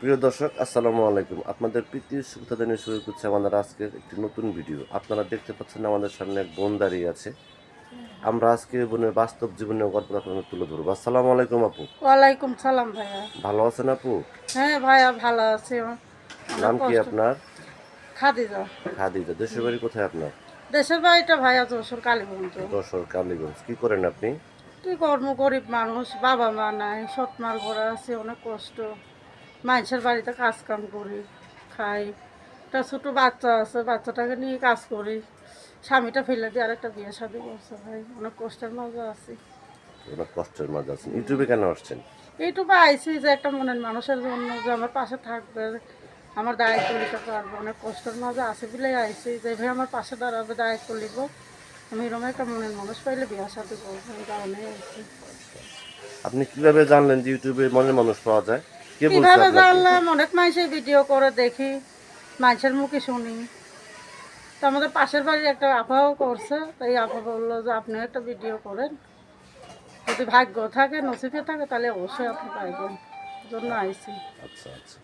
প্রিয় দর্শক আসসালামু আলাইকুম। আপনাদের প্রীতি সুবিধা জানিয়ে শুরু করছে আমাদের আজকের একটি নতুন ভিডিও। আপনারা দেখতে পাচ্ছেন আমাদের সামনে এক বোন দাঁড়িয়ে আছে। আমরা আজকে বোনের বাস্তব জীবনের গল্প আপনাদের তুলে ধরবো। আসসালামু আলাইকুম আপু। ওয়ালাইকুম সালাম ভাইয়া। ভালো আছেন আপু? হ্যাঁ ভাইয়া ভালো আছে। নাম কি আপনার? খাদিজা। খাদিজা। দেশের বাড়ি কোথায় আপনার? দেশের বাড়িটা ভাইয়া যশোর কালীগঞ্জ। যশোর কালীগঞ্জ। কি করেন আপনি? কি কর্ম গরিব মানুষ বাবা মা নাই সৎ মার ঘরে আছে অনেক কষ্ট। মানুষের বাড়িতে কাজ কাম করি খাই। একটা ছোটো বাচ্চা আছে বাচ্চাটাকে নিয়ে কাজ করি। স্বামীটা ফেলে দিয়ে আরেকটা বিয়ে শাদি করছে ভাই অনেক কষ্টের মাঝে আছি। অনেক কষ্টের মাঝে আছেন। ইউটিউবে কেন আসছেন? এইটুকু আইসি যে একটা মনের মানুষের জন্য যে আমার পাশে থাকবে আমার দায়িত্ব নিতে পারব। অনেক কষ্টের মাঝে আছে বলে আইসি যে ভাই আমার পাশে দাঁড়াবে দায়িত্ব নিব। আমি এরকম একটা মনের মানুষ পাইলে বিয়ে সাথে করব। এই কারণে আইসি আপনি কীভাবে জানলেন যে ইউটিউবে মনের মানুষ পাওয়া যায়? কীভাবে জানলাম? অনেক মানুষের ভিডিও করে দেখি। মানুষের মুখে শুনি। তো আমাদের পাশের বাড়ির একটা করছে। তাই আপা বলল যে আপনি একটা ভিডিও করেন। যদি ভাগ্য থাকে নসিবে থাকে তাহলে অবশ্যই আপনি পাইবেন। জন্য আচ্ছা আচ্ছা।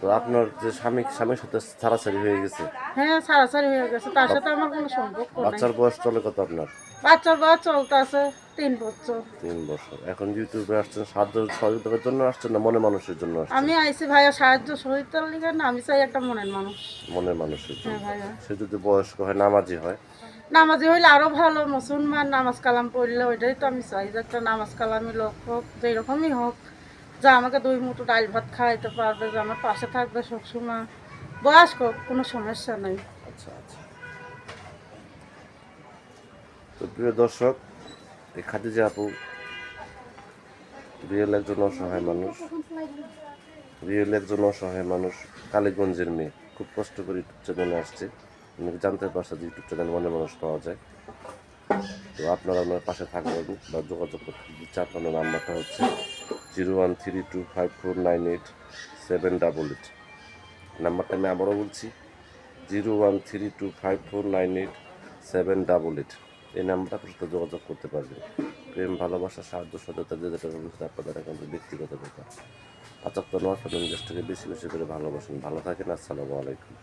তো আপনার যে স্বামী স্বামীর সাথে ছাড়াছাড়ি হয়ে গেছে? হ্যাঁ সারাসারি হয়ে গেছে। তার সাথে আমার কোনো সম্পর্ক নেই। বাচ্চার বয়স চলে কত আপনার? বাচ্চার বয়স চলতেছে। তিন বছর। তিন বছর। এখন ইউটিউবে আসছেন সাহায্য সহযোগিতার জন্য আসছেন না মনে মানুষের জন্য আমি আইসি ভাইয়া সাহায্য সহিতার লিগে না আমি চাই একটা মনের মানুষ। মনে মানুষের জন্য। হ্যাঁ ভাইয়া। সে যদি বয়স্ক হয় নামাজি হয়? নামাজি হইলে আরও ভালো মুসলমান নামাজ কালাম পড়লে ওইটাই তো আমি চাই যে একটা নামাজ কালামি লোক হোক যেরকমই হোক যা আমাকে দুই মুঠো ডাল ভাত খাওয়াইতে পারবে যে আমার পাশে থাকবে সবসময়। বয়স্ক কোনো সমস্যা নেই। আচ্ছা আচ্ছা। তো প্রিয় দর্শক এই খাদিজা আপু রিয়েল একজন অসহায় মানুষ। রিয়েল একজন অসহায় মানুষ, কালীগঞ্জের মেয়ে। খুব কষ্ট করে ইউটিউব চ্যানেলে আসছে। উনি জানতে পারছে যে ইউটিউব চ্যানেল মনে মানুষ পাওয়া যায়। তো আপনারা আমার পাশে থাকবেন বা যোগাযোগ করতে। যদি আপনার নাম্বারটা হচ্ছে zero one three two five four nine eight seven double eight. নাম্বারটা আমি আবারও বলছি, zero one three two five four nine eight seven double eight. এই নাম্বারটা আপনার সাথে যোগাযোগ করতে পারবে। প্রেম, ভালোবাসা, সাহায্য সহযোগিতা যেটা রয়েছে আপনাদের একান্ত ব্যক্তিগত ব্যাপার। পাঁচাত্তর নয় ফেমিলি বেশি বেশি করে ভালোবাসুন। ভালো থাকেন, আসসালামু আলাইকুম।